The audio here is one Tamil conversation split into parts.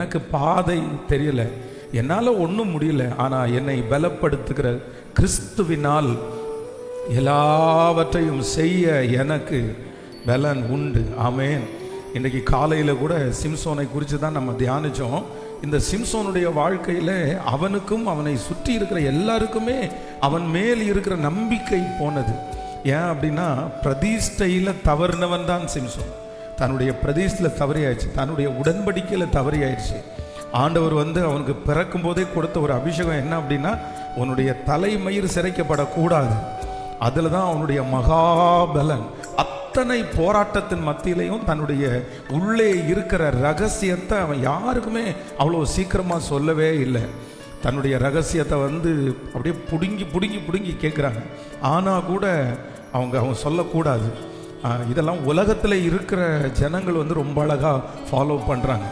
எனக்கு பாதை தெரியல. என்னால் ஒன்றும் முடியல. ஆனால் என்னை பலப்படுத்துகிற கிறிஸ்துவினால் எல்லாவற்றையும் செய்ய எனக்கு பலன் உண்டு. ஆமேன். இன்றைக்கி காலையில் கூட சிம்சோனை குறித்து தான் நம்ம தியானித்தோம் இந்த சிம்சோனுடைய வாழ்க்கையில் அவனுக்கும் அவனை சுற்றி இருக்கிற எல்லாருக்குமே அவன் மேல் இருக்கிற நம்பிக்கை போனது. ஏன் அப்படின்னா பிரதிஷ்டையில் தவறுனவன் தான் சிம்சோன். தன்னுடைய பிரதேசத்தில் தவறியாயிடுச்சு. தன்னுடைய உடன்படிக்கையில் தவறியாயிடுச்சு. ஆண்டவர் வந்து அவனுக்கு பிறக்கும் போதே கொடுத்த ஒரு அபிஷேகம் என்ன அப்படின்னா உன்னுடைய தலைமயிர் சிறைக்கப்படக்கூடாது அதில் தான் அவனுடைய மகாபலன் அத்தனை போராட்டத்தின் மத்தியிலையும் தன்னுடைய உள்ளே இருக்கிற ரகசியத்தை அவன் யாருக்குமே அவ்வளோ சீக்கிரமாக சொல்லவே இல்லை. தன்னுடைய ரகசியத்தை வந்து அப்படியே பிடுங்கி பிடுங்கி பிடுங்கி கேட்குறாங்க ஆனால் கூட அவங்க அவங்க சொல்லக்கூடாது. இதெல்லாம் உலகத்தில் இருக்கிற ஜனங்கள் வந்து ரொம்ப அழகாக ஃபாலோ பண்ணுறாங்க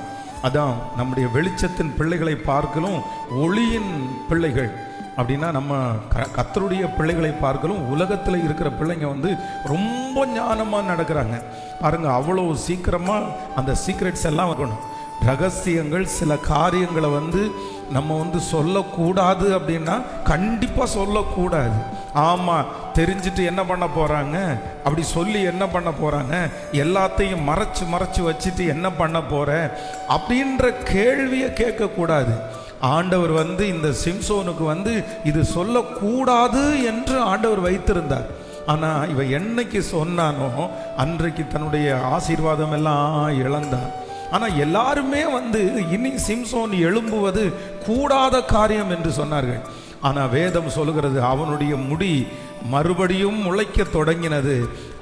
அதான் நம்முடைய வெளிச்சத்தின் பிள்ளைகளை பார்க்கலும் ஒளியின் பிள்ளைகள். அப்படின்னா நம்ம க கத்தருடைய பிள்ளைகளை பார்க்கலும் உலகத்தில் இருக்கிற பிள்ளைங்க வந்து ரொம்ப ஞானமாக நடக்கிறாங்க. பாருங்கள் அவ்வளோ சீக்கிரமாக அந்த சீக்ரெட்ஸ் எல்லாம் வரணும் ரகசியங்கள் சில காரியங்களை வந்து நம்ம வந்து சொல்லக்கூடாது அப்படின்னா கண்டிப்பாக சொல்லக்கூடாது. ஆமாம் தெரிஞ்சுட்டு என்ன பண்ண போகிறாங்க அப்படி சொல்லி என்ன பண்ண போகிறாங்க எல்லாத்தையும் மறைச்சு மறைச்சு வச்சுட்டு என்ன பண்ண போகிற அப்படின்ற கேள்வியை கேட்கக்கூடாது. ஆண்டவர் வந்து இந்த சிம்சோனுக்கு வந்து இது சொல்லக்கூடாது என்று ஆண்டவர் வைத்திருந்தார். ஆனால் இவன் என்னைக்கு சொன்னானோ அன்றைக்கு தன்னுடைய ஆசீர்வாதம் எல்லாம் இழந்தான். ஆனால் எல்லாருமே வந்து இனி சிம்சோன் எழும்புவது கூடாத காரியம் என்று சொன்னார்கள். ஆனால் வேதம் சொல்கிறது அவனுடைய முடி மறுபடியும் முளைக்க தொடங்கினது.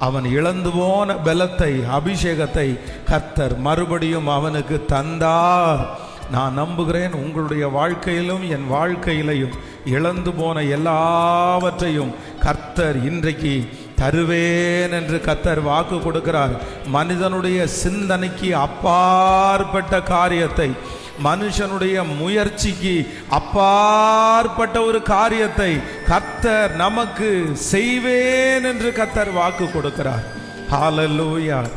அவன் இழந்து போன பலத்தை அபிஷேகத்தை கர்த்தர் மறுபடியும் அவனுக்கு தந்தார். நான் நம்புகிறேன் உங்களுடைய வாழ்க்கையிலும் என் வாழ்க்கையிலையும் இழந்து போன எல்லாவற்றையும் கர்த்தர் இன்றைக்கு தருவேன் என்று கத்தர் வாக்கு கொடுக்கிறார். மனிதனுடைய சிந்தனைக்கு அப்பாற்பட்ட காரியத்தை மனுஷனுடைய முயற்சிக்கு அப்பாற்பட்ட ஒரு காரியத்தை கத்தர் நமக்கு செய்வேன் என்று கத்தர் வாக்கு கொடுக்கிறார். ஹalleluya